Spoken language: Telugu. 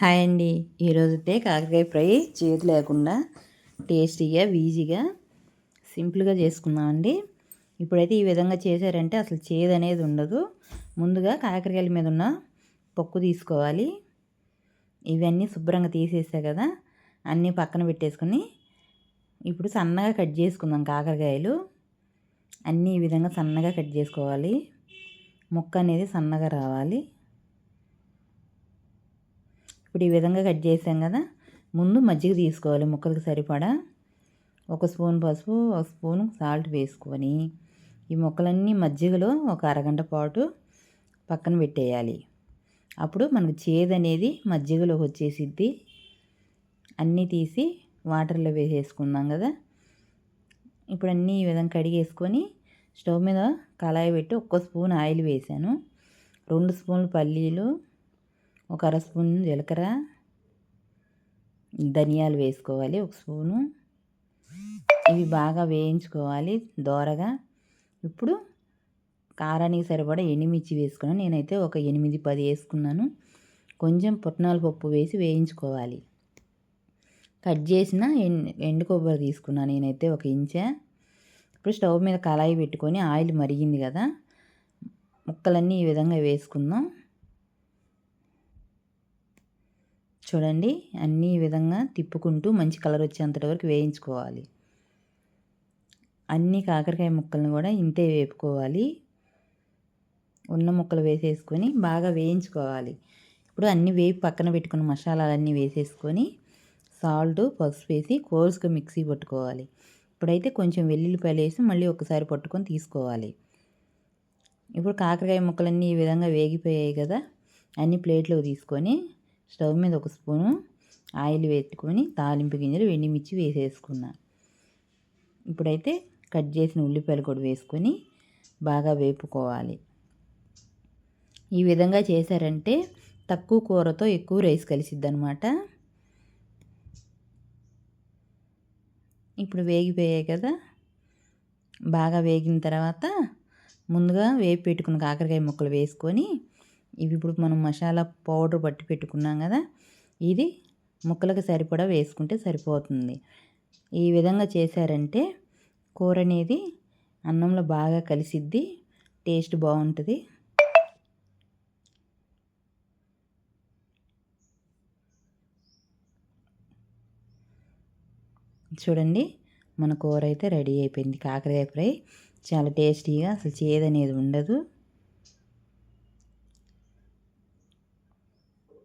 హాయ్ అండి. ఈరోజైతే కాకరకాయ ఫ్రై చేతి లేకుండా టేస్టీగా ఈజీగా సింపుల్గా చేసుకుందామండి. ఇప్పుడైతే ఈ విధంగా చేశారంటే అసలు చేదు అనేది ఉండదు. ముందుగా కాకరకాయల మీద ఉన్న పొక్కు తీసుకోవాలి. ఇవన్నీ శుభ్రంగా తీసేసా కదా అన్నీ పక్కన పెట్టేసుకుని ఇప్పుడు సన్నగా కట్ చేసుకుందాం కాకరకాయలు. అన్నీ ఈ విధంగా సన్నగా కట్ చేసుకోవాలి. ముక్క అనేది సన్నగా రావాలి. ఇప్పుడు ఈ విధంగా కట్ చేసాం కదా ముందు మజ్జిగ తీసుకోవాలి ముక్కలకు సరిపడా. ఒక స్పూన్ పసుపు ఒక స్పూన్ సాల్ట్ వేసుకొని ఈ మొక్కలన్నీ మజ్జిగలో ఒక అరగంట పాటు పక్కన పెట్టేయాలి. అప్పుడు మనకు చేదు అనేది మజ్జిగలోకి వచ్చేసిద్ది. అన్నీ తీసి వాటర్లో వేసేసుకుందాం కదా. ఇప్పుడు అన్నీ ఈ విధంగా కడిగేసుకొని స్టవ్ మీద కళాయి పెట్టి ఒక్క స్పూన్ ఆయిల్ వేసాను. రెండు స్పూన్లు పల్లీలు ఒక అర స్పూన్ జీలకర్ర ధనియాలు వేసుకోవాలి ఒక స్పూను. ఇవి బాగా వేయించుకోవాలి దోరగా. ఇప్పుడు కారానికి సరిపడా ఎండుమిర్చి వేసుకున్నాను నేనైతే ఒక ఎనిమిది పది వేసుకున్నాను. కొంచెం పుట్నాల పప్పు వేసి వేయించుకోవాలి. కట్ చేసిన ఎండు కొబ్బరి తీసుకున్నాను నేనైతే ఒక ఇంచా. ఇప్పుడు స్టవ్ మీద కళాయి పెట్టుకొని ఆయిల్ మరిగింది కదా. ముక్కలన్నీ ఈ విధంగా వేసుకుందాం. చూడండి అన్నీ ఈ విధంగా తిప్పుకుంటూ మంచి కలర్ వచ్చేంతటి వరకు వేయించుకోవాలి. అన్ని కాకరకాయ ముక్కలను కూడా ఇంతే వేపుకోవాలి. ఉన్న ముక్కలు వేసేసుకొని బాగా వేయించుకోవాలి. ఇప్పుడు అన్నీ వేపి పక్కన పెట్టుకున్న మసాలాలన్నీ వేసేసుకొని సాల్ట్ పసుపు వేసి కోర్సుగా మిక్సీ పట్టుకోవాలి. ఇప్పుడైతే కొంచెం వెల్లుల్లిపాయలు వేసి మళ్ళీ ఒకసారి పట్టుకొని తీసుకోవాలి. ఇప్పుడు కాకరకాయ ముక్కలన్నీ ఈ విధంగా వేగిపోయాయి కదా అన్ని ప్లేట్లో తీసుకొని స్టవ్ మీద ఒక స్పూను ఆయిల్ పెట్టుకొని తాలింపు గింజలు వెండిమిర్చి వేసేసుకున్నా. ఇప్పుడైతే కట్ చేసిన ఉల్లిపాయలు కూడా వేసుకొని బాగా వేపుకోవాలి. ఈ విధంగా చేశారంటే తక్కువ కూరతో ఎక్కువ రైస్ కలిసిద్ది అనమాట ఇప్పుడు వేగిపోయాయి కదా. బాగా వేగిన తర్వాత ముందుగా వేపి పెట్టుకున్న కాకరకాయ ముక్కలు వేసుకొని ఇవి ఇప్పుడు మనం మసాలా పౌడర్ పట్టి పెట్టుకున్నాం కదా ఇది ముక్కలకు సరిపడా వేసుకుంటే సరిపోతుంది. ఈ విధంగా చేశారంటే కూర అనేది అన్నంలో బాగా కలిసిద్ది టేస్ట్ బాగుంటుంది. చూడండి మన కూర అయితే రెడీ అయిపోయింది. కాకరకాయ ఫ్రై చాలా టేస్టీగా అసలు చేదనేది ఉండదు.